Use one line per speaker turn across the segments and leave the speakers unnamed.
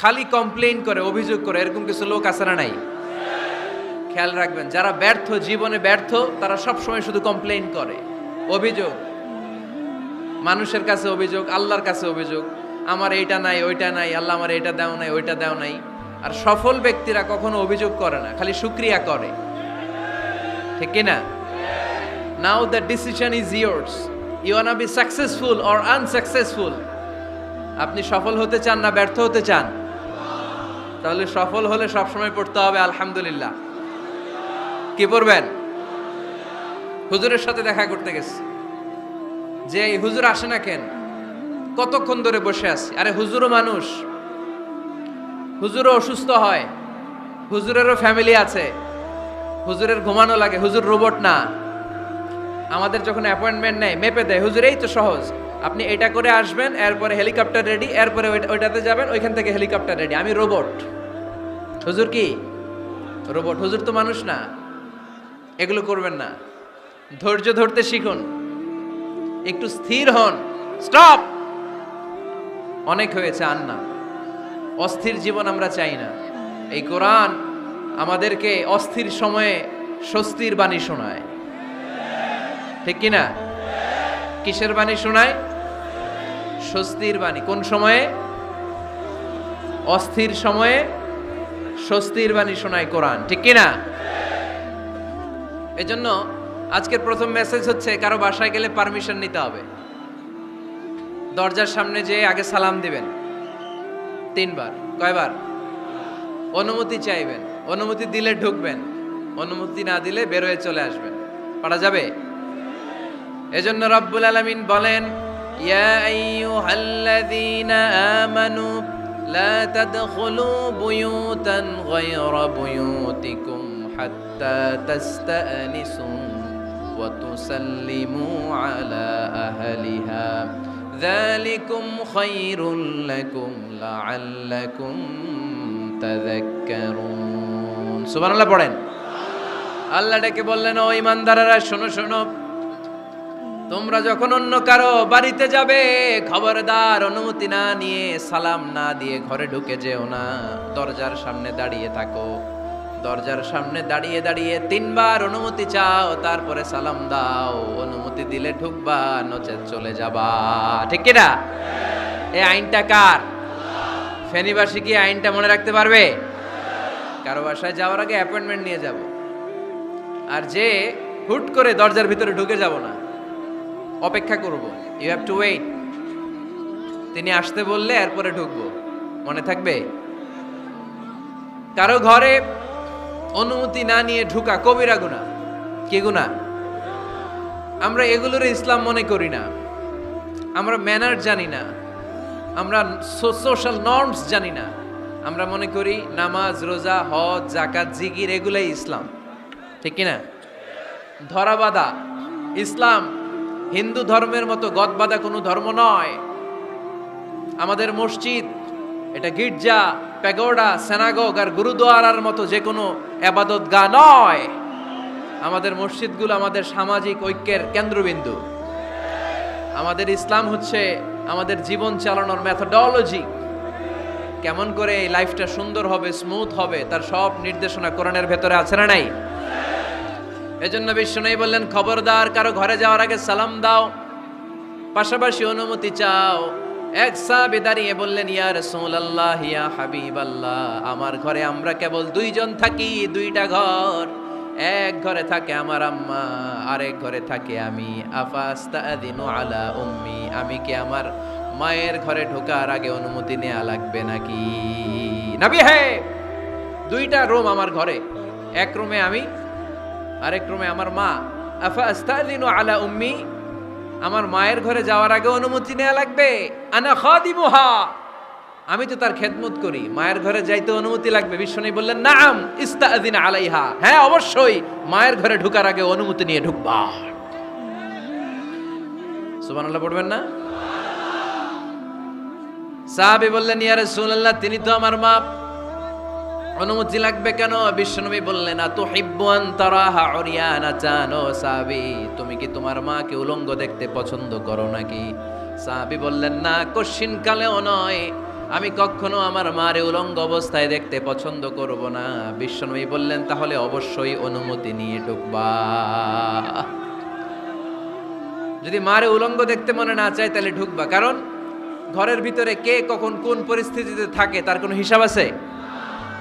খালি কমপ্লেন করে, অভিযোগ করে, এরকম কিছু লোক আছে না নাই? খেয়াল রাখবেন, যারা ব্যর্থ, জীবনে ব্যর্থ, তারা সব সময় শুধু কমপ্লেন করে। অভিযোগ। মানুষের কাছে অভিযোগ, আল্লাহর কাছে অভিযোগ। আমার এইটা নাই, ওইটা নাই, আল্লাহ আমার এটা দেও নাই, ওইটা দেও নাই। আর সফল ব্যক্তিরা কখনো অভিযোগ করে না, খালি শুক্রিয়া করে। ঠিক কি না now the decision is yours you wanna be successful or unsuccessful আপনি সফল হতে চান না ব্যর্থ হতে চান? তাহলে সফল হলে সবসময় পড়তে হবে, আলহামদুলিল্লাহ। কি পড়বেন? হুজুরের সাথে দেখা করতে গেছে। যে এই হুজুর আসে না কেন? কতক্ষণ ধরে বসে আছি? আরে হুজুরও মানুষ। হুজুরও অসুস্থ হয়। হুজুরেরও ফ্যামিলি আছে। হুজুরের ঘুমানো লাগে। হুজুর রোবট না। আমাদের যখন অ্যাপয়েন্টমেন্ট নেয়, মেপে দেয়, হুজুর, এই তো সহজ। আপনি এটা করে আসবেন, এরপরে হেলিকপ্টার রেডি, এরপরে ওইটাতে যাবেন, ওইখান থেকে হেলিকপ্টার রেডি। আমি রোবট। হুজুর কি? রোবট, হুজুর তো মানুষ না। এগুলো করবেন না। ধৈর্য ধরতে শিখুন। একটু স্থির হন। স্টপ! অনেক হয়েছে আর না অস্থির জীবন আমরা চাই না। এই কোরআন আমাদেরকে অস্থির সময়ে স্বস্তির বাণী শোনায়। ঠিক কি না কিসের বাণী শোনায়? স্বস্তির বাণী। কোন সময়ে? অস্থির সময়ে স্বস্তির বাণী শোনায় কোরআন, ঠিক কি না এজন্য আজকের প্রথম মেসেজ হচ্ছে, কারও বাসায় গেলে পারমিশন নিতে হবে। দরজার সামনে যেয়ে আগে সালাম দিবেন। তিনবার, কয়বার? অনুমতি চাইবেন, অনুমতি দিলে ঢুকবেন, অনুমতি না দিলে বেরোয় চলে আসবেন। পারা যাবে? এজন্য রব্বুল আলামিন বলেন আমানু লা তাদখুলু বুয়ুতান গায়রা বুয়ুতিকুম হাত্তা তাস্তানিসু ওয়া তুসাল্লিমু আলা আহলিহা ذلكم خير لكم لعلكم تذكرون সুবহানাল্লাহ পড়েন আল্লাহ ডেকে বললেন ও ইমানদারেরা শোনো শোনো তোমরা যখন অন্য কারও বাড়িতে যাবে, খবরদার অনুমতি না নিয়ে সালাম না দিয়ে ঘরে ঢুকে যেও না। দরজার সামনে দাঁড়িয়ে থাকো। দরজার সামনে দাঁড়িয়ে দাঁড়িয়ে তিনবার অনুমতি চাও, তারপরে সালাম দাও। অনুমতি দিলে ঢুকবা, নচেত চলে যাবা। ঠিক কিনা? এই আইনটা কার? ফেনীবাসী কি আইনটা মনে রাখতে পারবে? কারও বাসায় যাওয়ার আগে অ্যাপয়েন্টমেন্ট নিয়ে যাব। আর যে হুট করে দরজার ভিতরে ঢুকে যাব না। অপেক্ষা করব। ইউ হ্যাভ টু ওয়েট তিনি আসতে বললে এরপরে ঢুকবো। মনে থাকবে? কারও ঘরে অনুমতি না নিয়ে ঢুকা কবিরা গুণা। কি গুণা? আমরা এগুলোর ইসলাম মনে করি না। আমরা ম্যানার জানি না। আমরা সোশ্যাল নর্মস জানি না। আমরা মনে করি নামাজ, রোজা, হজ জাকাত জিগির এগুলাই ইসলাম। ঠিক কিনা? ধরাবাদা ইসলাম হিন্দু ধর্মের মতো গদবাদা কোনো ধর্ম নয়। আমাদের মসজিদ, এটা গির্জা, প্যাগোডা, সেনাগোগ আর গুরুদুয়ারার মতো যে কোনো আবাদত গা নয়। আমাদের মসজিদগুলো আমাদের সামাজিক ঐক্যের কেন্দ্রবিন্দু। আমাদের ইসলাম হচ্ছে আমাদের জীবন চালানোর মেথডোলজি কেমন করে এই লাইফটা সুন্দর হবে স্মুথ হবে, তার সব নির্দেশনা কোরআনের ভেতরে আছে না নাই? এজন্য বিষ্ণু বললেন, খবরদার, কারও ঘরে যাওয়ার আগে সালাম দাও। পাশাপাশি অনুমতি চাও। এক সাহাবী দাঁড়িয়ে বললেন, ইয়া রাসূলুল্লাহ, ইয়া হাবিবাল্লাহ, আমার ঘরে আমরা কেবল দুইজন থাকি, দুইটা ঘর। এক ঘরে থাকে আমার আম্মা, আরেক ঘরে থাকে আমি। আফাস্তাদিনু আলা উম্মি, আমি কি আমার মায়ের ঘরে ঢোকার আগে অনুমতি নেওয়া লাগবে নাকি? নাবি হে, দুইটা রুম আমার ঘরে। এক রুমে আমি আরেক রুমে আমার মা আলা উম্মি? আমার মায়ের ঘরে যাওয়ার আগে অনুমতি নেওয়া লাগবে। আনা আমি তো তার খেদমত করি। মায়ের ঘরে যাইতে অনুমতি লাগবে। বিশ্বনী বললেন, নাম ইস্তাদিন আলাইহা। হ্যাঁ অবশ্যই। মায়ের ঘরে ঢুকার আগে অনুমতি নিয়ে ঢুকবা। সুবহানাল্লাহ পড়বেন না? সাহাবী বললেন, ইয়া রাসূলুল্লাহ, তিনি তো আমার মা অনুমতি লাগবে কেন? বিশ্বনবী বললেন আ তুহিব্বুন তারাহা উরিয়ানা জানো সাবি তুমি কি তোমার মাকে উলঙ্গ দেখতে পছন্দ করো নাকি? সাহাবী বললেন, না কশিন কালেও নয়। আমি কখনো আমার মারে উলঙ্গ অবস্থায় দেখতে পছন্দ করব না। বিশ্বনবী বললেন, তাহলে অবশ্যই অনুমতি নিয়ে ঢুকবা। যদি মারে উলঙ্গ দেখতে মনে না চায়, তাহলে ঢুকবা। কারণ ঘরের ভিতরে কে কখন কোন পরিস্থিতিতে থাকে, তার কোনো হিসাব আছে?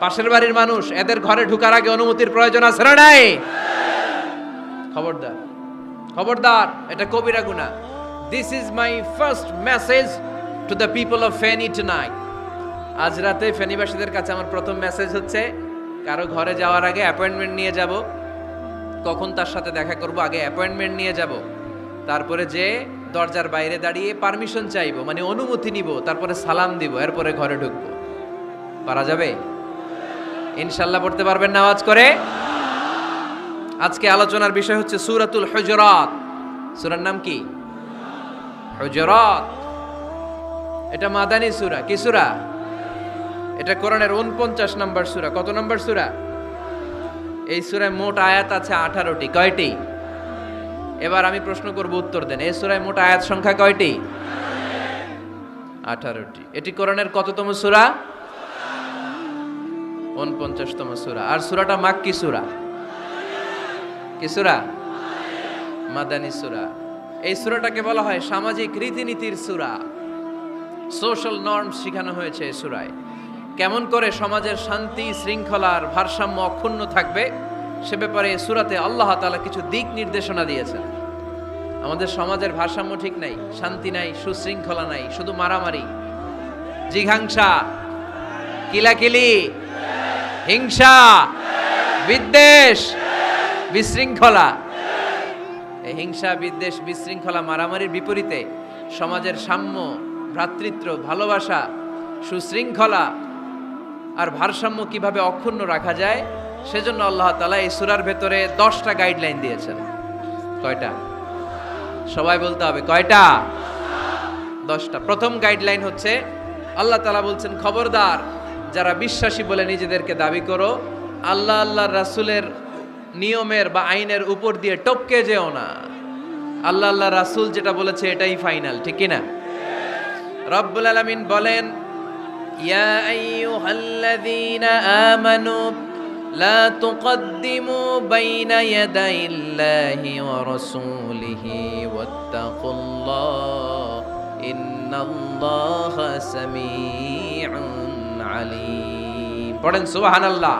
পাশের বাড়ির মানুষ, এদের ঘরে ঢুকার আগে অনুমতির প্রয়োজন আছে না নাই? খবরদার খবরদার, এটা কবিরা গুনা this is my first message to the people of Feni tonight আজ রাতে ফেনীবাসীদের কাছে আমার প্রথম মেসেজ হচ্ছে, কারও ঘরে যাওয়ার আগে অ্যাপয়েন্টমেন্ট নিয়ে যাব। কখন তার সাথে দেখা করব, আগে অ্যাপয়েন্টমেন্ট নিয়ে যাব। তারপরে যে দরজার বাইরে দাঁড়িয়ে পারমিশন চাইব মানে অনুমতি নিব, তারপরে সালাম দিব, এরপরে ঘরে ঢুকবো। পারা যাবে? ইনশাল্লাহ পড়তে পারবেন না আওয়াজ করে। আজকে আলোচনার বিষয় হচ্ছে সুরাতুল হজরাত। সুরার নাম কি? হজরাত। এটা মাদানী সুরা। কি সুরা? এটা কোরআনের উনপঞ্চাশ নম্বর সুরা। কত নম্বর সুরা? এই সুরায় মোট আয়াত আছে আঠারোটি। কয়টি? এবার আমি প্রশ্ন করব উত্তর দেন। এই সুরায় মোট আয়াত সংখ্যা কয়টি? আঠারোটি। এটি কোরআনের কততম সুরা? উনপঞ্চাশতম সুরা। আর সুরাটা মাক্কি সুরা? কি সুরা? মাদানী সুরা। এই সুরাটাকে বলা হয় সামাজিক রীতিনীতির সুরা। সোশ্যাল নর্ম শেখানো হয়েছে এই সুরায়। কেমন করে সমাজের শান্তি শৃঙ্খলার ভারসাম্য অক্ষুণ্ণ থাকবে, সে ব্যাপারে সুরাতে আল্লাহ তালা কিছু দিক নির্দেশনা দিয়েছেন। আমাদের সমাজের ভারসাম্য ঠিক নাই, শান্তি নাই, সুশৃঙ্খলা নাই, শুধু মারামারি। জিঘাংসা, কিলাকিলি। হিংসা, বিদ্বেষ, বিশৃঙ্খলা। এই হিংসা, বিদ্বেষ, বিশৃঙ্খলা মারামারির বিপরীতে সমাজের সাম্য, ভ্রাতৃত্ব, ভালোবাসা, সুশৃঙ্খলা আর ভারসাম্য কীভাবে অক্ষুণ্ণ রাখা যায়, সেজন্য আল্লাহ তালা এই সুরার ভেতরে দশটা গাইডলাইন দিয়েছেন। কয়টা? সবাই বলতে হবে, কয়টা? দশটা। প্রথম গাইডলাইন হচ্ছে, আল্লাহ তালা বলছেন, খবরদার যারা বিশ্বাসী বলে নিজেদেরকে দাবি করো, আল্লাহ আল্লাহ রাসুলের নিয়মের বা আইনের উপর দিয়ে টপকে যেও না। আল্লাহ আল্লাহ রাসুল যেটা বলেছে এটাই ফাইনাল, ঠিক কিনা? রব্বুল আলামিন বলেন ইন্নাল্লাহা সামিউন পড়েন সুবহানাল্লাহ।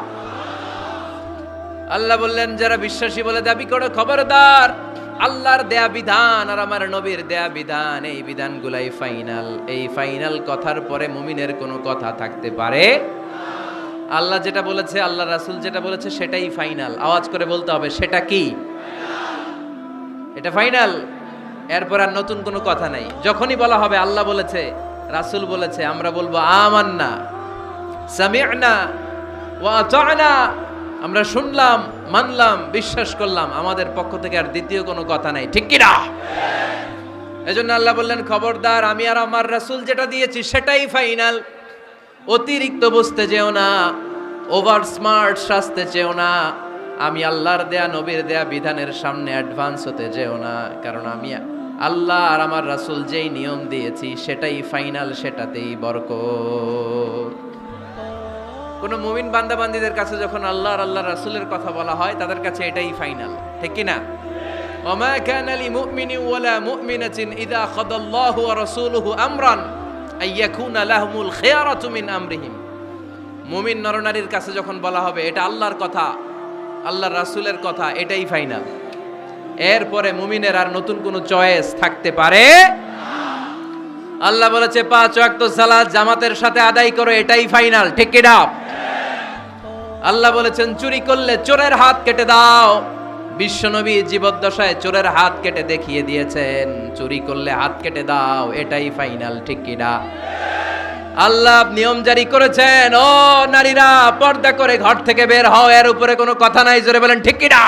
আল্লাহ আল্লাহ বললেন, যারা বিশ্বাসী বলে দাবি করো, খবরদার। আল্লাহর দেয়া বিধান আর আমার নবীর দেয়া বিধান, এই বিধানগুলাই ফাইনাল। এই ফাইনাল কথার পরে মুমিনের কোনো কথা থাকতে পারে আল্লাহ যেটা বলেছে, আল্লাহ রাসুল যেটা বলেছে, সেটাই ফাইনাল। আওয়াজ করে বলতে হবে, সেটা কি? এটা ফাইনাল। এরপর আর নতুন কোনো কথা নাই। যখনই বলা হবে, আল্লাহ বলেছে, রাসুল বলেছে, আমরা বলব, আমান্না। সামি'না ওয়া আতা'না। আমরা শুনলাম, মানলাম, বিশ্বাস করলাম, আমাদের পক্ষ থেকে আর দ্বিতীয় কোনো কথা নাই। ঠিক কিনা? এজন্য আল্লাহ বললেন, খবরদার, আমি আর আমার রাসূল যেটা দিয়েছি সেটাই ফাইনাল। অতিরিক্ত বুঝতে যেও না, ওভার স্মার্ট সাজতে চেও না। আমি আল্লাহর দেয়া, নবীর দেয়া বিধানের সামনে অ্যাডভান্স হতে যেও না, কারণ আমি আল্লাহ আর আমার রাসূল যেই নিয়ম দিয়েছি সেটাই ফাইনাল, সেটাতেই বরকত। কোন মুমিন বান্দাবান্দিদের কাছে যখন আল্লাহ আল্লাহ রাসূলের কথা বলা হয়, তাদের কাছে এটাই ফাইনাল ঠিক কি না ওমা কানা লি মুমিনিন ওয়ালা মুমিনাতিন ইযা খাদাল্লাহু ওয়া রাসূলুহু আমরান আইয়াকুনা লাহুমুল খিয়ারাতু মিন আমরিহিম। মুমিন নরনারীর কাছে যখন বলা হবে, এটা আল্লাহর কথা, আল্লাহর রাসূলের কথা, এটাই ফাইনাল এরপরে মুমিনের আর নতুন কোনো চয়েস থাকতে পারে? আল্লাহ বলেছে, পাঁচ ওয়াক্ত সালাত জামাতের সাথে আদায় করো, এটাই ফাইনাল ঠিক কিনা? আল্লাহ বলেছেন, চুরি করলে চোরের হাত কেটে দাও। বিশ্বনবী জীবদ্দশায় চোরের হাত কেটে দেখিয়ে দিয়েছেন, চুরি করলে হাত কেটে দাও, এটাই ফাইনাল, ঠিক কিনা আল্লাহ নিয়ম জারি করেছেন, ও নারীরা, পর্দা করে ঘর থেকে বের হও, এর উপরে কোনো কথা নাই। জোরে বলেন, ঠিক কিনা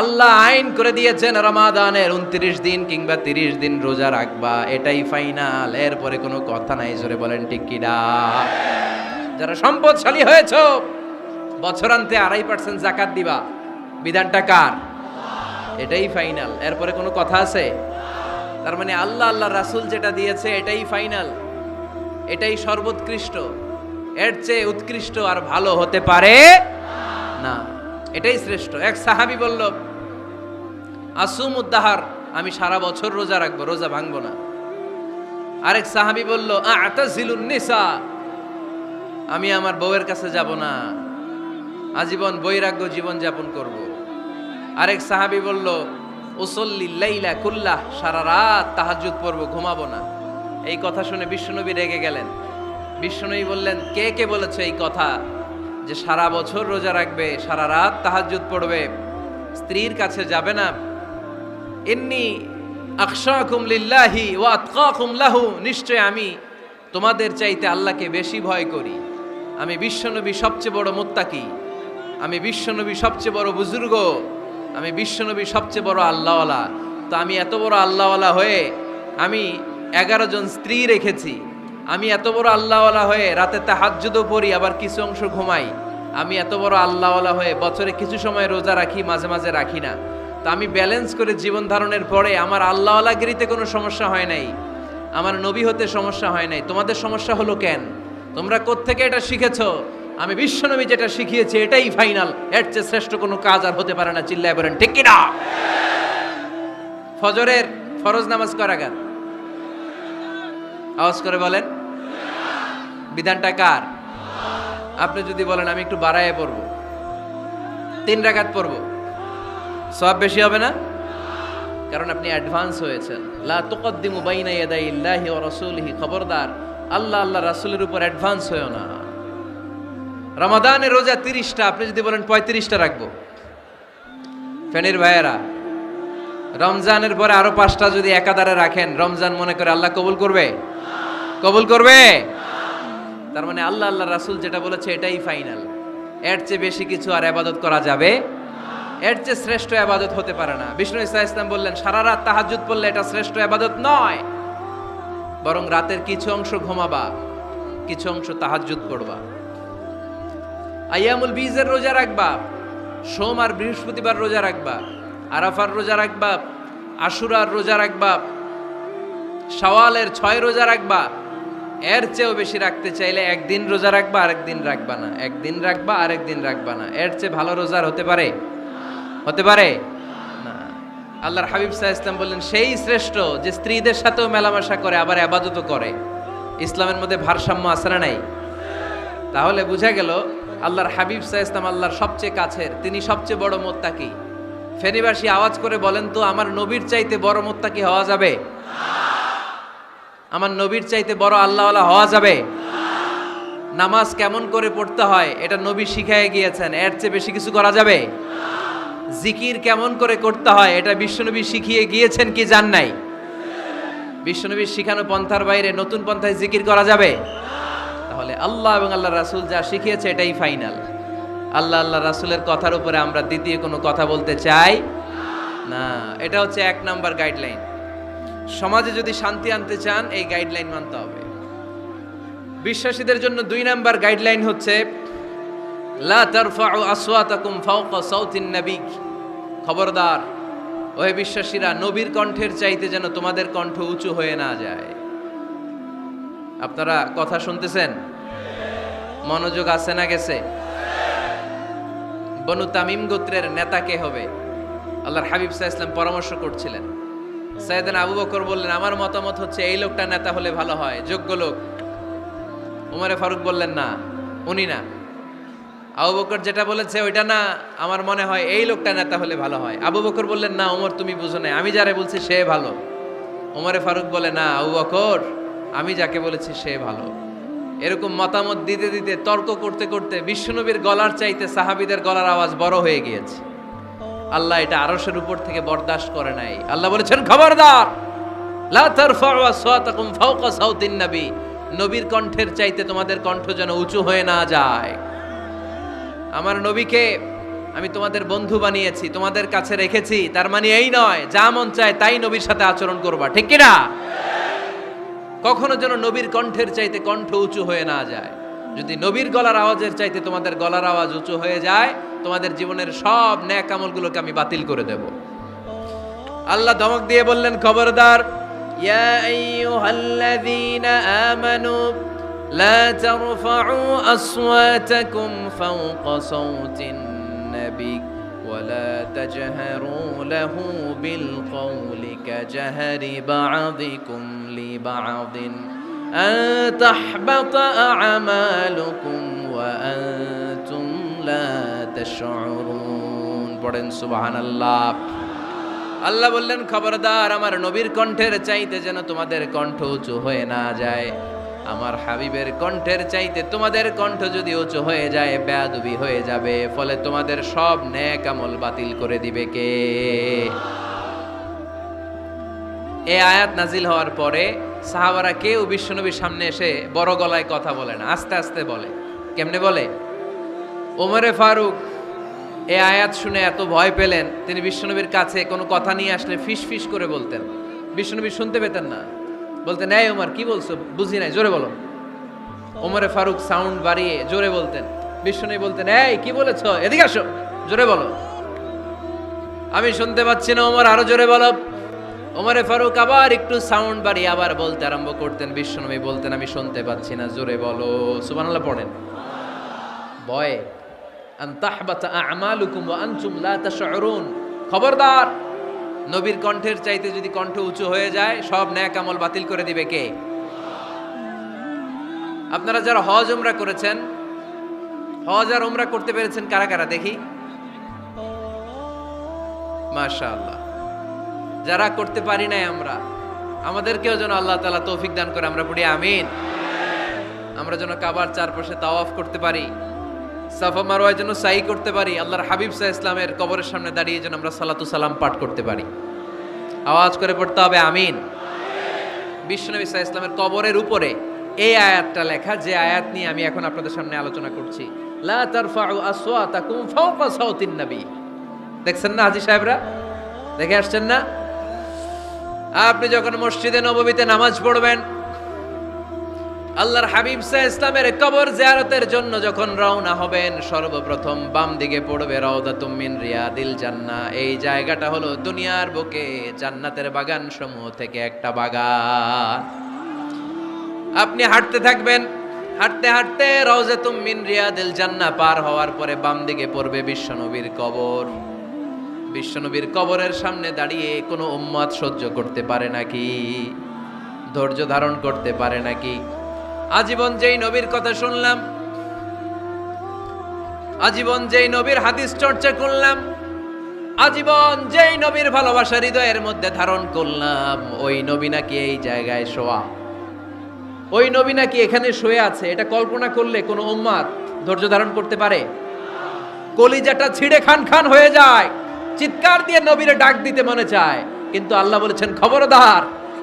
আল্লাহ আইন করে দিয়েছেন, রমাদানের উনত্রিশ দিন কিংবা তিরিশ দিন রোজা রাখবা, এটাই ফাইনাল এরপরে কোনো কথা নাই। জোরে বলেন, ঠিক কিনা যারা সম্পদশালী হয়েছ, বছরান্তে আড়াই পার্সেন্ট জাকাত দিবা। বিধানটা কার? এটাই ফাইনাল এরপরে কোনো কথা আছে? তার মানে আল্লাহ আল্লাহ রাসুল যেটা দিয়েছে, এটাই ফাইনাল এটাই সর্বোৎকৃষ্ট। এর চেয়ে উৎকৃষ্ট আর ভালো হতে পারে না। এটাই শ্রেষ্ঠ। এক সাহাবি বলল আসুম উদ্দাহার আমি সারা বছর রোজা রাখব, রোজা ভাঙবো না। আরেক সাহাবী বলল আতাজিলুন নিসা আমি আমার বউয়ের কাছে যাব না। আজীবন বৈরাগ্য জীবন যাপন করব। আরেক সাহাবি বলল, উসল্লি লাইলা কুল্লাহ, সারা রাত তাহাজ্জুদ পড়ব, ঘুমাবো না। এই কথা শুনে বিশ্বনবী রেগে গেলেন। বিশ্বনবী বললেন, কে কে বলেছে এই কথা যে সারা বছর রোজা রাখবে, সারা রাত তাহাজ্জুদ পড়বে? স্ত্রীর কাছে যাবে না? এমনি আকশাকুম লিল্লাহি ওয়া নিশ্চয় আমি তোমাদের চাইতে আল্লাহকে বেশি ভয় করি। আমি বিশ্বনবী সবচেয়ে বড় মুত্তাকি। আমি বিশ্বনবী সবচেয়ে বড় বুজুর্গ। আমি বিশ্বনবী সবচেয়ে বড় আল্লাহওয়ালা। তো আমি এত বড় আল্লাহওয়ালা হয়ে আমি এগারো জন স্ত্রী রেখেছি। আমি এত বড় আল্লাহওয়ালা হয়ে রাতে তাহাজ্জুদও পড়ি, আবার কিছু অংশ ঘুমাই। আমি এত বড় আল্লাহওয়ালা হয়ে বছরে কিছু সময় রোজা রাখি, মাঝে মাঝে রাখি না। তো আমি ব্যালেন্স করে জীবন ধারণের পরে আমার আল্লাহওয়ালাগিরিতে কোনো সমস্যা হয় নাই। আমার নবী হতে সমস্যা হয় নাই। তোমাদের সমস্যা হলো কেন? তোমরা কোত্থেকে এটা শিখেছো? আমি বিশ্বনবী যেটা শিখিয়েছি, এটাই ফাইনাল। এর চেয়ে শ্রেষ্ঠ কোনো কাজ আর হতে পারে না, চিল্লায় বলেন, ঠিক কিনা? ফজরের ফরজ নামাজ করাগার আওয়াজ করে বলেন। বিধানটা কার? আপনি যদি বলেন, আমি একটু বাড়ায় পড়ব। তিন রাকাত পড়ব। সব বেশি হবে না? কারণ আপনি অ্যাডভান্স হয়েছেন। লা তুকদ্দিমু বাইনা ইয়াদাই ইল্লাহি ওয়া রাসূলিহি, খবরদার। আল্লাহ আল্লাহ রাসুলের উপর অ্যাডভান্স হয়েও না। রমাদানের রোজা তিরিশটা, আপনি যদি বলেন পঁয়ত্রিশটা রাখব। ফেনির ভাইয়েরা, রমজানের পরে আরও পাঁচটা যদি একাধারে রাখেন, রমজান মনে করে আল্লাহ কবুল করবে? কবুল করবে? তার মানে আল্লাহ আল্লাহ রাসুল যেটা বলেছে এটাই ফাইনাল এর চেয়ে বেশি কিছু আর আবাদত করা যাবে? এর চেয়ে শ্রেষ্ঠ আবাদত হতে পারে না। বিষ্ণু ইসা ইসলাম বললেন, সারা রাত তাহাজুদ পড়লে এটা শ্রেষ্ঠ আবাদত নয়। বরং রাতের কিছু অংশ ঘুমাবা, কিছু অংশ তাহাজুদ পড়বা। আয়ামুল বীজের রোজা রাখবা, সোম আর বৃহস্পতিবার রোজা রাখবা, আরাফার রোজা রাখবা, আশুরার রোজা রাখবা সওয়ালের ছয় রোজা রাখবা। এর চেয়েও বেশি রাখতে চাইলে একদিন রোজা রাখবা, আরেকদিন রাখবা না। একদিন রাখবা, আরেকদিন রাখবা না। এর চেয়ে ভালো রোজার হতে পারে? হতে পারে? আল্লাহর হাবিব সাহা ইসলাম বললেন, সেই শ্রেষ্ঠ যে স্ত্রীদের সাথেও মেলামেশা করে, আবার আবাদতও করে, ইসলামের মধ্যে ভারসাম্য না নাই? তাহলে বোঝা গেল, আল্লাহর হাবিব সাহা ইসলাম আল্লাহর সবচেয়ে কাছের, তিনি সবচেয়ে বড় মোত্তাকি। ফেনীবাসী আওয়াজ করে বলেন তো, আমার নবীর চাইতে বড় মোত্তাকি হওয়া যাবে? আমার নবীর চাইতে বড় আল্লাহওয়ালা হওয়া যাবে? নামাজ কেমন করে পড়তে হয়, এটা নবী শিখাই গিয়েছেন, এর চেয়ে বেশি কিছু করা যাবে? জিকির কেমন করে করতে হয় এটা বিশ্বনবী শিখিয়ে গিয়েছেন কি জান নাই? বিশ্বনবীর শিখানো পন্থার বাইরে নতুন পন্থায় জিকির করা যাবে? তাহলে আল্লাহ এবং আল্লাহ রাসূল যা শিখিয়েছে এটাই ফাইনাল। আল্লাহ আল্লাহ রাসূলের কথার উপরে আমরা দ্বিতীয় কোনো কথা বলতে চাই না। এটা হচ্ছে এক নাম্বার গাইডলাইন সমাজে যদি শান্তি আনতে চান, এই গাইডলাইন মানতে হবে। বিশ্বাসীদের জন্য দুই নাম্বার গাইডলাইন হচ্ছে লা খবরদার, ওহে বিশ্বাসীরা, নবীর কণ্ঠের চাইতে যেন তোমাদের কণ্ঠ উঁচু হয়ে না যায়। আপনারা কথা শুনতেছেন? মনোযোগ আছে না গেছে? বনু তামিম গোত্রের নেতা কে হবে? আল্লাহর হাবিব সাহা ইসলাম পরামর্শ করছিলেন। সাইদান আবু বকর বললেন, আমার মতামত হচ্ছে এই লোকটা নেতা হলে ভালো হয়, যোগ্য লোক। উমারে ফারুক বললেন, না, উনি না। আবু বকর যেটা বলেছে, ওইটা না আমার মনে হয় এই লোকটা নেতা হলে ভালো হয়। আবু বকর বললেন, না, ওমর তুমি বুঝো না আমি যারা বলছি সে ভালো। ওমরে ফারুক বলে, না, আবু বকর, আমি যাকে বলেছি সে ভালো। এরকম মতামত দিতে দিতে, তর্ক করতে করতে বিশ্বনবীর গলার চাইতে সাহাবিদের গলার আওয়াজ বড় হয়ে গিয়েছে। আল্লাহ এটা আরসের উপর থেকে বরদাস্ত করে নাই। আল্লাহ বলেছেন, খবরদার নবীর কণ্ঠের চাইতে তোমাদের কণ্ঠ যেন উঁচু হয়ে না যায়। আমার নবীকে আমি তোমাদের বন্ধু বানিয়েছি, তোমাদের কাছে রেখেছি। তার মানে এই নয়, যা মন চায় তাই নবীর সাথে আচরণ করবা, ঠিক কিনা? কখনো যেন নবীর কণ্ঠের চাইতে কণ্ঠ উঁচু হয়ে না যায়। যদি নবীর গলার আওয়াজের চাইতে তোমাদের গলার আওয়াজ উঁচু হয়ে যায়, তোমাদের জীবনের সব ন্যাক আমলগুলোকে আমি বাতিল করে দেব। আল্লাহ ধমক দিয়ে বললেন, খবরদার, ইয়া আইয়ুহাল্লাযীনা আমানু লা তারফা'ু আসওয়াতাকুম ফাওকা সাওতিন নাবী ولا تجهروا له بالقول كجهر بعضكم لبعض أن تحبط أعمالكم وأنتم لا تشعرون পড়েন সুবহানাল্লাহ আল্লাহ বললেন খবরদার আমার নবীর কণ্ঠের চাইতে যেন তোমাদের কণ্ঠ উঁচু হয়ে না যায় আমার হাবিবের কণ্ঠের চাইতে তোমাদের কণ্ঠ যদি উঁচু হয়ে যায়, বেয়াদুবি হয়ে যাবে। ফলে তোমাদের সব ন্যাক আমল বাতিল করে দিবে কে? এই আয়াত নাজিল হওয়ার পরে সাহাবারা কেউ বিশ্বনবীর সামনে এসে বড় গলায় কথা বলে না, আস্তে আস্তে বলে। কেমনে বলে? ওমরে ফারুক, এ আয়াত শুনে এত ভয় পেলেন, তিনি বিশ্বনবীর কাছে কোনো কথা নিয়ে আসলে ফিস ফিস করে বলতেন। বিশ্বনবী শুনতে পেতেন না। বলতেন, এই ওমর, কি বলছো? বুঝি নাই, জোরে বলো। ওমরে ফারুক সাউন্ড বাড়িয়ে জোরে বলতেন। বিশ্বনবী বলতেন, এই, কি বলেছ? এদিকে আসো, জোরে বলো। আমি শুনতে পাচ্ছি না, ওমর, আরও জোরে বলো। ওমরে ফারুক আবার একটু সাউন্ড বাড়িয়ে আবার বলতে আরম্ভ করতেন বিশ্বনবী বলতেন, আমি শুনতে পাচ্ছি না, জোরে বলো। সুবহানাল্লাহ পড়েন। ভয়ে আন তাহবাতা আমালুকুম ওয়া লা তাশউরুন। খবরদার নবীর কণ্ঠের চাইতে যদি কণ্ঠ উঁচু হয়ে যায়, সব ন্যাক আমল বাতিল করে দিবে কে? আপনারা যারা হজ উমরা করেছেন, হজ আর উমরা করতে পেরেছেন কারা কারা? দেখি। মাশাআল্লাহ। যারা করতে পারি নাই আমরা, আমাদেরকেও যেন আল্লাহ তাআলা তৌফিক দান করে, আমরা পড়ি আমিন। আমরা যেন কাবার চারপাশে তাওয়াফ করতে পারি। সাফা মারোয়ার জন্য সাই করতে পারি, আল্লাহর হাবিব সাহ ইসলামের কবরের সামনে দাঁড়িয়ে যেন আমরা সালাতু সালাম পাঠ করতে পারি। আওয়াজ করে পড়তে হবে, আমিন। বিশ্বনবী সাহ ইসলামের কবরের উপরে এই আয়াতটা লেখা, যে আয়াত নিয়ে আমি এখন আপনাদের সামনে আলোচনা করছি। লা দেখছেন না হাজি সাহেবরা? দেখে আসছেন না? আপনি যখন মসজিদে নববীতে নামাজ পড়বেন আল্লাহর হাবিব সাহ ইসলামের কবর জিয়ারতের জন্য যখন রওনা হবেন, সর্বপ্রথম বাম দিকে পড়বে রওদাতুম মিন রিয়াদিল জান্না এই জায়গাটা হলো দুনিয়ার বুকে, জান্নাতের বাগান সমূহ থেকে একটা বাগান। আপনি হাঁটতে থাকবেন, হাঁটতে হাঁটতে রওজাতুম মিন রিয়াদিল জান্না পার হওয়ার পরে বাম দিকে পড়বে বিশ্বনবীর কবর। বিশ্বনবীর কবরের সামনে দাঁড়িয়ে কোনো উম্মাদ সহ্য করতে পারে নাকি? ধৈর্য ধারণ করতে পারে নাকি? আজীবন যেই নবীর কথা শুনলাম, আজীবন যেই নবীর হাদিস চর্চা করলাম, আজীবন যেই নবীর ভালোবাসা হৃদয়ের মধ্যে ধারণ করলাম, ওই নবী নাকি এই জায়গায় শোয়া। ওই নবী নাকি এখানে শুয়ে আছে, এটা কল্পনা করলে কোনো উম্মাদ ধৈর্য ধারণ করতে পারে? কলিজাটা ছিঁড়ে খান খান হয়ে যায়, চিৎকার দিয়ে নবীরে ডাক দিতে মনে চায়, কিন্তু আল্লাহ বলেছেন, খবরদার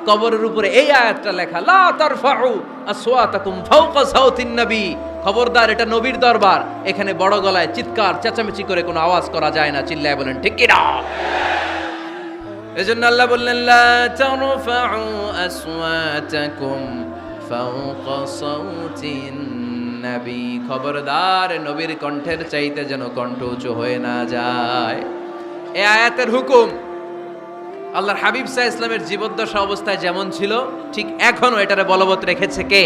কবরের উপরে এই আয়াতটা লেখা, লা তারফাউ আসওয়াতাকুম ফাওকা সাউতিন নবী। খবরদার, এটা নবীর দরবার। এখানে বড় গলায় চিৎকার, চেঁচামেচি করে কোনো আওয়াজ করা যায় না। চিল্লায় বলেন, ঠিক কি না? এজন্য আল্লাহ বললেন, লা তারফাউ আসওয়াতাকুম ফাওকা সাউতিন নবী। খবরদার, নবীর কণ্ঠের চাইতে যেন কণ্ঠ উঁচু হয়ে না যায়। এ আয়াতের হুকুম আল্লাহর হাবিব সাহ ইসলামের জীবদ্দশা অবস্থায় যেমন ছিল, ঠিক এখনও এটারে বলবৎ রেখেছে কে?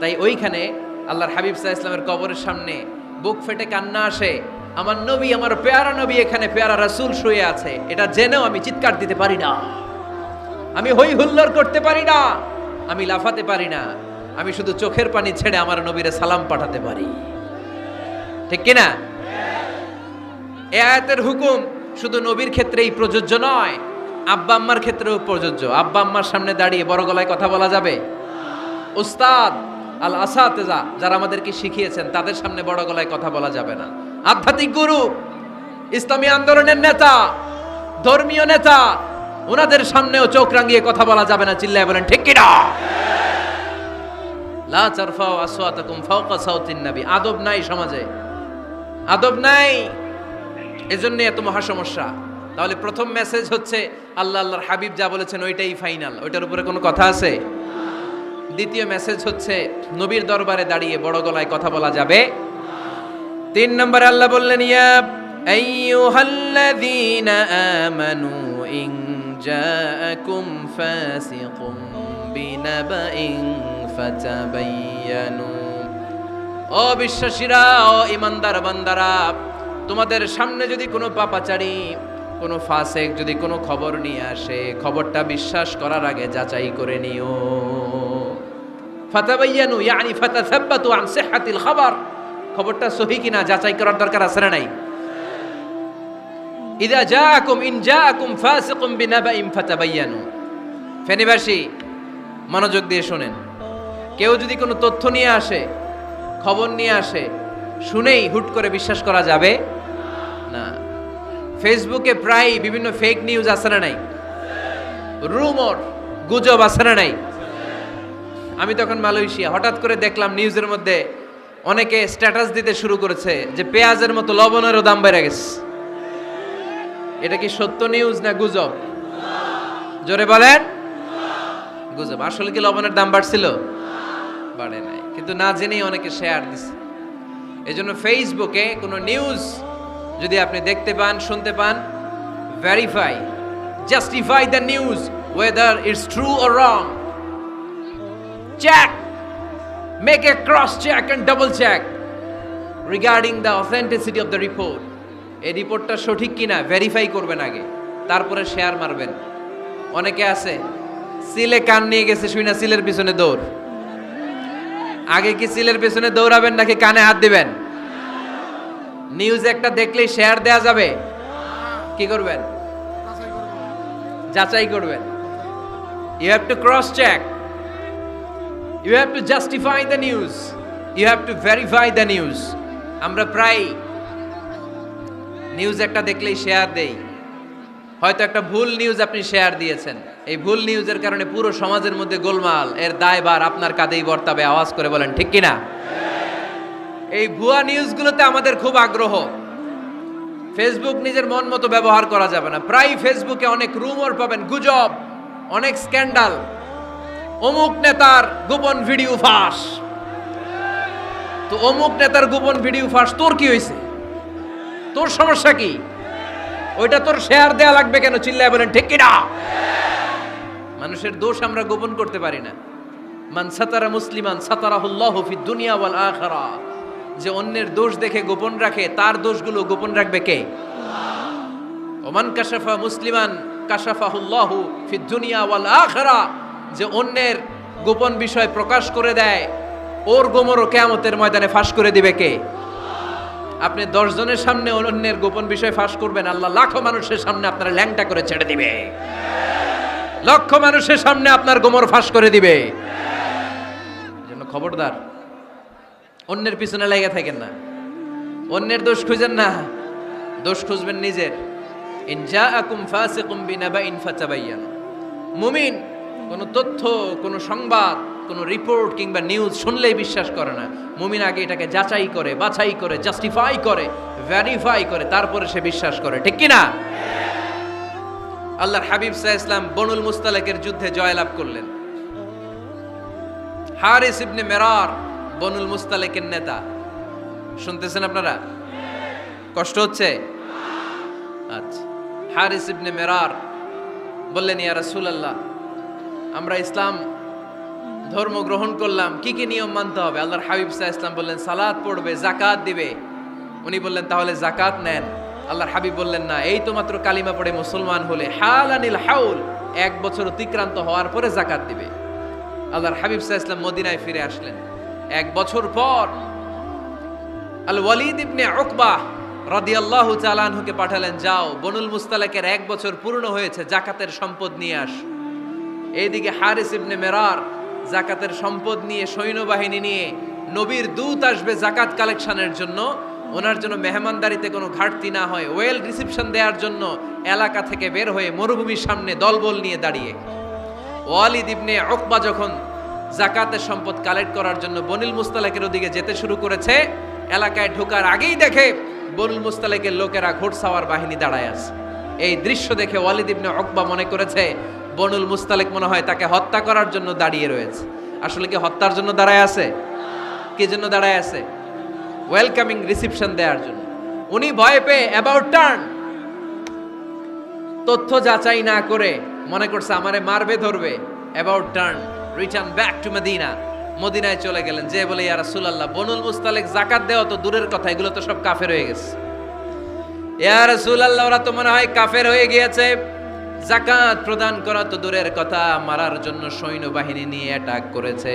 তাই ওইখানে আল্লাহর হাবিব সাহ ইসলামের কবরের সামনে বুক ফেটে কান্না আসে, আমার নবী, আমার পেয়ারা নবী এখানে, পেয়ারা রাসুল শুয়ে আছে, এটা জেনেও আমি চিৎকার দিতে পারি না। আমি হই হুল্লোড় করতে পারি না, আমি লাফাতে পারি না, আমি শুধু চোখের পানি ছেড়ে আমার নবীরে সালাম পাঠাতে পারি। ঠিক কিনা? এ আয়াতের হুকুম শুধু নবীর ক্ষেত্রেই প্রযোজ্য নয়, আব্বা আম্মার ক্ষেত্রেও প্রযোজ্য। আব্বা আম্মার সামনে দাঁড়িয়ে বড় গলায় কথা বলা যাবে? উস্তাদ আল আসাতেজা যারা আমাদেরকে শিখিয়েছেন, তাদের সামনে বড় গলায় কথা বলা যাবে না। আধ্যাত্মিক গুরু, ইসলামী আন্দোলনের নেতা, ধর্মীয় নেতা ওনাদের সামনেও চোখ রাঙিয়ে কথা বলা যাবে না, চিল্লায় বলেন, ঠিক কিনা? আদব নাই সমাজে। আদব নাই। এজন্য এত মহা সমস্যা। তাহলে প্রথম মেসেজ হচ্ছে, আল্লাহ আল্লাহর হাবিব যা বলেছেন ওইটাই ফাইনাল ওইটার উপরে কোনো কথা আছে? দ্বিতীয় মেসেজ হচ্ছে, নবীর দরবারে দাঁড়িয়ে বড় গলায় কথা বলা যাবে। তিন নম্বরে আল্লাহ বললেন, ইয়া ও বিশ্বাসীরা ইমানদার বান্দারা তোমাদের সামনে যদি কোনো পাপাচারী, কোনো ফাসেক যদি কোনো খবর নিয়ে আসে, খবরটা বিশ্বাস করার আগে যাচাই করে নিও। ফাতাবায়ানু ইয়ানি ফাতাসাব্বাতু আন সিহহাতিল খবর। খবরটা সহি কিনা যাচাই করার দরকার আছে না নাই? ইদা জাআকুম, ইন জাআকুম ফাসিকুম বিনাবাইন ফাতাবায়ানু ফেনিবাসী, মনোযোগ দিয়ে শুনেন। কেউ যদি কোনো তথ্য নিয়ে আসে, খবর নিয়ে আসে শুনেই হুট করে বিশ্বাস করা যাবে? না। ফেসবুকে প্রায় বিভিন্ন ফেক নিউজ আছে না নাই? রুমর গুজব আছে না নাই? আমি তখন মালয়েশিয়া, হঠাৎ করে দেখলাম নিউজের মধ্যে অনেকে স্ট্যাটাস দিতে শুরু করেছে যে পেঁয়াজের মতো লবণেরও দাম বেড়ে গেছে। এটা কি সত্য নিউজ না গুজব? জোরে বলেন। গুজব। আসলে কি লবণের দাম বাড়ছিল? বাড়ে নাই। কিন্তু না জেনেই অনেকে শেয়ার দিছে। এই জন্য ফেসবুকে কোনো নিউজ যদি আপনি দেখতে পান, শুনতে পান verify justify the news whether it's true or wrong check. Make a cross check and double check regarding the authenticity of the report এই রিপোর্টটা সঠিক কিনা ভেরিফাই করবেন আগে, তারপরে শেয়ার মারবেন। অনেকে আছে, সিলে কান নিয়ে গেছে শুই না সিলের পিছনে দৌড়। আগে কি সিলের পেছনে দৌড়াবেন নাকি কানে হাত দিবেন? নিউজ একটা দেখলেই শেয়ার দেয়া যাবে। কি করবেন? যাচাই করবেন। You have to cross check you have to justify the news you have to verify the news আমরা প্রায় নিউজ একটা দেখলেই শেয়ার দেই। হয়তো একটা ভুল নিউজ আপনি শেয়ার দিয়েছেন। এই ভুল নিউজের কারণে পুরো সমাজের মধ্যে গোলমাল। এর দায়ভার আপনার কাঁধেই বর্তাবে, আওয়াজ করে বলেন, ঠিক কিনা? এই ভুয়া নিউজগুলোতে আমাদের খুব আগ্রহ। ফেসবুক নিজের মন মতো ব্যবহার করা যাবে না। প্রায় ফেসবুকে অনেক রুমর পাবেন, গুজব, অনেক স্ক্যান্ডাল অমুক নেতার গোপন ভিডিও ফাঁস। তো অমুক নেতার গোপন ভিডিও ফাঁস, তোর কি হয়েছে তোর সমস্যা কি? ওইটা তোর শেয়ার দেয়া লাগবে কেন? চিল্লায় বলেন, ঠিক কিনা? মানুষের দোষ আমরা গোপন করতে পারি না। মান সাতারা মুসলিমান সাতারাহুল্লাহ ফি দুনিয়া ওয়াল আখিরা। যে অন্যের দোষ দেখে গোপন রাখে, তার দোষগুলো গোপন রাখবে কে? ওমান কাশাফা মুসলিমান কাশাফাহুল্লাহু ফি দুনিয়া ওয়াল আখিরা। যে অন্যের গোপন বিষয় প্রকাশ করে দেয়, ওর গোমরও কেয়ামতের ময়দানে ফাঁস করে দিবে কে? আপনি দশ জনের সামনে অন্যের গোপন বিষয় ফাঁস করবেন, আল্লাহ লাখো মানুষের সামনে আপনারা ল্যাংটা করে ছেড়ে দিবে। লক্ষ মানুষের সামনে আপনার গোমর ফাঁস করে দিবে। জন্য খবরদার, অন্যের পিছনে লেগে থাকেন না। অন্যের দোষ খুঁজেন না। দোষ খুঁজবেন নিজের। ইন জাআকুম ফাসিকুম বিনাবাইন ফাতাবায়ানু মুমিন, কোনো তথ্য, কোনো সংবাদ, কোনো রিপোর্ট কিংবা নিউজ শুনলেই বিশ্বাস করে না। মুমিন আগে এটাকে যাচাই করে, বাছাই করে, জাস্টিফাই করে, ভেরিফাই করে, তারপরে সে বিশ্বাস করে। ঠিক কি না আল্লাহর হাবিব সাহা ইসলাম বনুল মুস্তালাকের যুদ্ধে জয়লাভ করলেন। হারিস ইবনে মেরার বনুল মুস্তালেকের নেতা। শুনতেছেন আপনারা? কষ্ট হচ্ছে? আচ্ছা। হারিস ইবনে মেরার বললেন, ইয়া রাসূলুল্লাহ, আমরা ইসলাম ধর্ম গ্রহণ করলাম, কি কি নিয়ম মানতে হবে? আল্লাহর হাবিব সাহা ইসলাম বললেন সালাদ পড়বে জাকাত দিবে। উনি বললেন, তাহলে জাকাত নেন। আল্লাহর হাবিব বললেন, না, এই তো মাত্র কালিমা পড়ে মুসলমান হলে হাল আনিল হাউল, এক বছর অতিক্রান্ত হওয়ার পরে জাকাত দিবে। আল্লাহর হাবিব সাহা ইসলাম মদিনায় ফিরে আসলেন। এক বছর পর আল ওয়ালিদ ইবনে উকবাহ রাদিয়াল্লাহু তাআলা আনহুকে পাঠালেন, যাও, বনুল মুস্তালাকের এক বছর পূর্ণ হয়েছে জাকাতের সম্পদ নিয়ে আস। এইদিকে হারিস ইবনে মেরার জাকাতের সম্পদ নিয়ে সৈন্যবাহিনী নিয়ে নবীর দূত আসবে জাকাত কালেকশনের জন্য। ওনার জন্য মেহমানদারিতে কোনো ঘাটতি না হয়। ওয়েল রিসিপশন দেওয়ার জন্য এলাকা থেকে বের হয়ে মরুভূমির সামনে দলবল নিয়ে দাঁড়িয়ে। ওয়ালিদ ইবনে অকবা যখন জাকাতের সম্পদ কালেক্ট করার জন্য বনিল মুস্তালাকের ওদিকে যেতে শুরু করেছে, এলাকায় ঢোকার আগেই দেখে বনুল মুস্তালাকের লোকেরা ঘোড়সাওয়ার বাহিনী দাঁড়ায় আছে। এই দৃশ্য দেখে ওয়ালিদ ইবনে অকবা মনে করেছে, বনুল মুস্তালেক মনে হয় তাকে হত্যা করার জন্য দাঁড়িয়ে রয়েছে। আসলে কি হত্যার জন্য দাঁড়ায় আছে? কি জন্য দাঁড়ায় আছে? ওয়েলকামিং রিসিপশন দেওয়ার জন্য। উনি ভয় পেয়ে অ্যাবাউট টার্ন তথ্য যাচাই না করে মনে করছে আমারে মারবে, ধরবে। About turn return back to Medina মদিনায় চলে গেলেন। যে বলে, ইয়া রাসূলুল্লাহ, বনুল মুস্তালেক জাকাত দেওয়া তো দূরের কথা, এগুলো তো সব কাফের হয়ে গেছে। ইয়া রাসূলুল্লাহ, ওরা তো মনে হয় কাফের হয়ে গিয়েছে। জাকাত প্রদান করা তো দূরের কথা, মারার জন্য সৈন্যবাহিনী নিয়ে অ্যাটাক করেছে।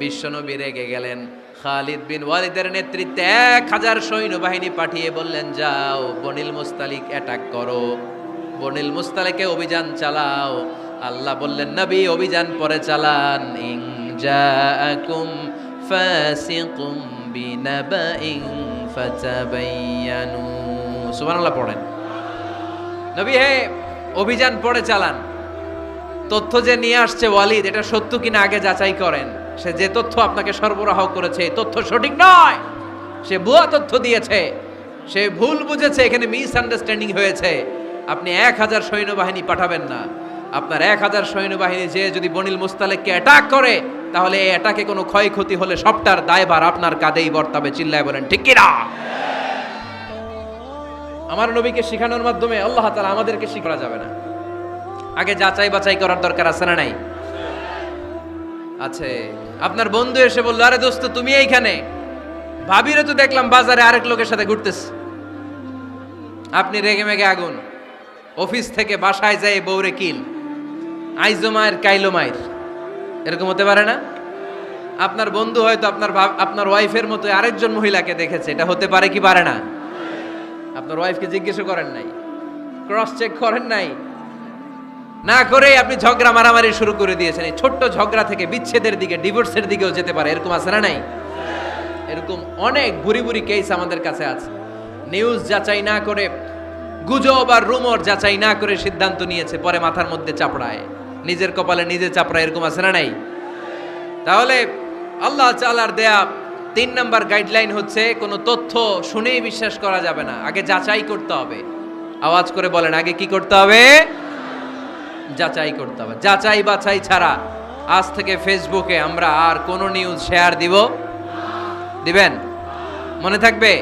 বিশ্বনবী রেগে গেলেন। খালিদ বিন ওয়ালিদের নেতৃত্বে এক হাজার সৈন্যবাহিনী পাঠিয়ে বললেন, যাও, বনিল মুস্তালিক অ্যাটাক করো। বনিল মুস্তালিকে অভিযান চালাও। আল্লাহ বললেন, নবী, অভিযান পরে চালান। ইং জাআকুম ফাসিকুম বিনাবাইন ফাতাবায়ানু সুবহানাল্লাহ, পড়েন। নবী, হে, অভিযান পরে চালান। তথ্য যে নিয়ে আসছে ওয়ালিদ, এটা সত্য কিনা আগে যাচাই করেন। সে যে তথ্য আপনাকে সরবরাহ করেছে তথ্য সঠিক নয়। সে ভুয়া তথ্য দিয়েছে। সে ভুল বুঝেছে, এখানে মিস আন্ডারস্ট্যান্ডিং হয়েছে। আপনি এক হাজার সৈন্যবাহিনী পাঠাবেন না। আপনার এক হাজার সৈন্যবাহিনী যে যদি বনিল মুস্তালেককে অ্যাটাক করে, তাহলে এই অ্যাটাকে কোনো ক্ষয়ক্ষতি হলে সবটার দায়ভার আপনার কাঁধেই বর্তাবে, চিল্লায় বলেন, ঠিক কিনা? আমার নবীকে শেখানোর মাধ্যমে আল্লাহ তালা আমাদেরকে শিখা যাবে না। আগে যাচাই বাছাই করার দরকার আছে না নাই? আছে। আপনার বন্ধু এসে বলল, আরে দোস্ত, তুমি এইখানে? ভাবিরে তো দেখলাম বাজারে আরেক লোকের সাথে ঘুরতেছে। আপনি রেগে মেগে আগুন। অফিস থেকে বাসায় যায় বউরে কিল। আইজো মায়ের, কাইলো মায়ের। এরকম হতে পারে না? আপনার বন্ধু হয়তো আপনার আপনার ওয়াইফের মতো আরেকজন মহিলাকে দেখেছে। এটা হতে পারে কি পারে না? আপনার ওয়াইফকে জিজ্ঞেস করেন নাই। ক্রস চেক করেন নাই। না করে আপনি ঝগড়া মারামারি শুরু করে দিয়েছেন। এই ছোট্ট ঝগড়া থেকে বিচ্ছেদের দিকে, ডিভোর্সের দিকেও যেতে পারে। এরকম আছে না নাই? এরকম অনেক বুড়ি বুড়ি কেস আমাদের কাছে আছে। নিউজ যাচাই না করে, গুজব আর রুমর যাচাই না করে সিদ্ধান্ত নিয়েছে, পরে মাথার মধ্যে চাপড়ায়। নিজের কপালে নিজে চাপড়ায়, এরকম আছে না নাই? তাহলে আল্লাহ চালার দেয়া তিন নাম্বার গাইডলাইন হচ্ছে, কোনো তথ্য শুনেই বিশ্বাস করা যাবে না। আগে যাচাই করতে হবে। আওয়াজ করে বলেন, আগে কি করতে হবে? যাচাই করতে হবে। যাচাই বাছাই ছাড়া আজ থেকে ফেসবুকে আমরা আর কোনো নিউজ শেয়ার দিব? দিবেন? মনে থাকবে?